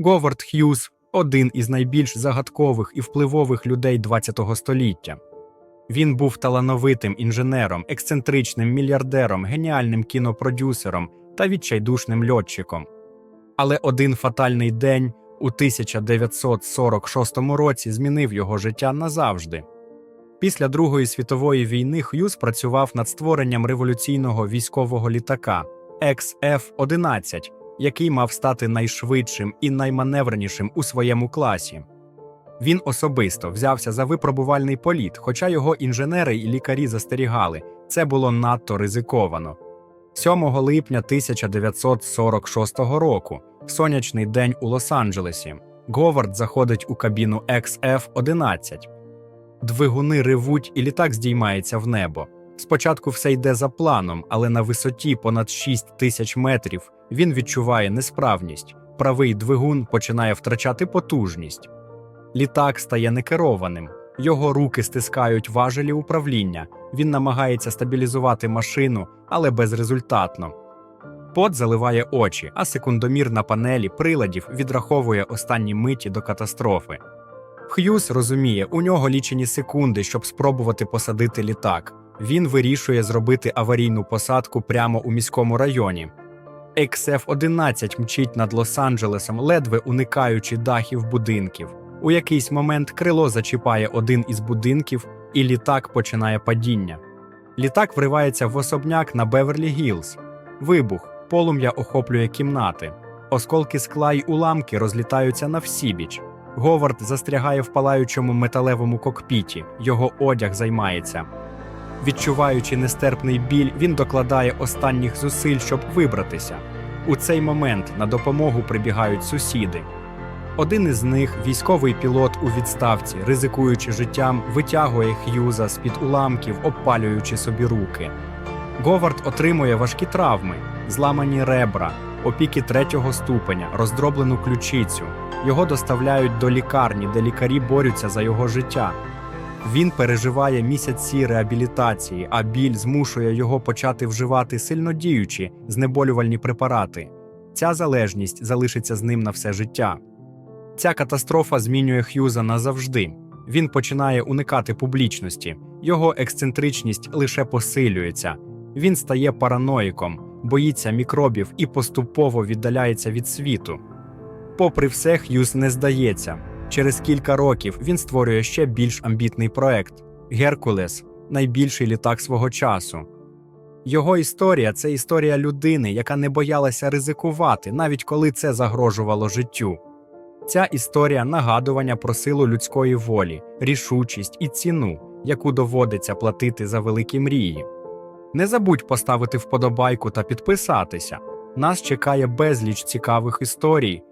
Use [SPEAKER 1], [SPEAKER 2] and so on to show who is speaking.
[SPEAKER 1] Говард Х'юз один із найбільш загадкових і впливових людей ХХ століття. Він був талановитим інженером, ексцентричним мільярдером, геніальним кінопродюсером та відчайдушним льотчиком. Але один фатальний день у 1946 році змінив його життя назавжди. Після Другої світової війни Х'юз працював над створенням революційного військового літака XF-11, який мав стати найшвидшим і найманевренішим у своєму класі. Він особисто взявся за випробувальний політ, хоча його інженери і лікарі застерігали, це було надто ризиковано. 7 липня 1946 року, в сонячний день у Лос-Анджелесі, Говард заходить у кабіну XF-11. Двигуни ревуть, і літак здіймається в небо. Спочатку все йде за планом, але на висоті понад 6 тисяч метрів він відчуває несправність. Правий двигун починає втрачати потужність. Літак стає некерованим. Його руки стискають важелі управління. Він намагається стабілізувати машину, але безрезультатно. Пот заливає очі, а секундомір на панелі приладів відраховує останні миті до катастрофи. Х'юз розуміє, у нього лічені секунди, щоб спробувати посадити літак. Він вирішує зробити аварійну посадку прямо у міському районі. XF-11 мчить над Лос-Анджелесом, ледве уникаючи дахів будинків. У якийсь момент крило зачіпає один із будинків, і літак починає падіння. Літак вривається в особняк на Беверлі Гілз. Вибух, полум'я охоплює кімнати. Осколки скла й уламки розлітаються на всібіч. Говард застрягає в палаючому металевому кокпіті, його одяг займається. Відчуваючи нестерпний біль, він докладає останніх зусиль, щоб вибратися. У цей момент на допомогу прибігають сусіди. Один із них, військовий пілот у відставці, ризикуючи життям, витягує Х'юза з-під уламків, обпалюючи собі руки. Говард отримує важкі травми, зламані ребра, опіки третього ступеня, роздроблену ключицю. Його доставляють до лікарні, де лікарі борються за його життя. Він переживає місяці реабілітації, а біль змушує його почати вживати сильнодіючі, знеболювальні препарати. Ця залежність залишиться з ним на все життя. Ця катастрофа змінює Х'юза назавжди. Він починає уникати публічності, його ексцентричність лише посилюється. Він стає параноїком, боїться мікробів і поступово віддаляється від світу. Попри все, Х'юз не здається. Через кілька років він створює ще більш амбітний проект Геркулес найбільший літак свого часу. Його історія це історія людини, яка не боялася ризикувати, навіть коли це загрожувало життю. Ця історія нагадування про силу людської волі, рішучість і ціну, яку доводиться платити за великі мрії. Не забудь поставити вподобайку та підписатися. Нас чекає безліч цікавих історій.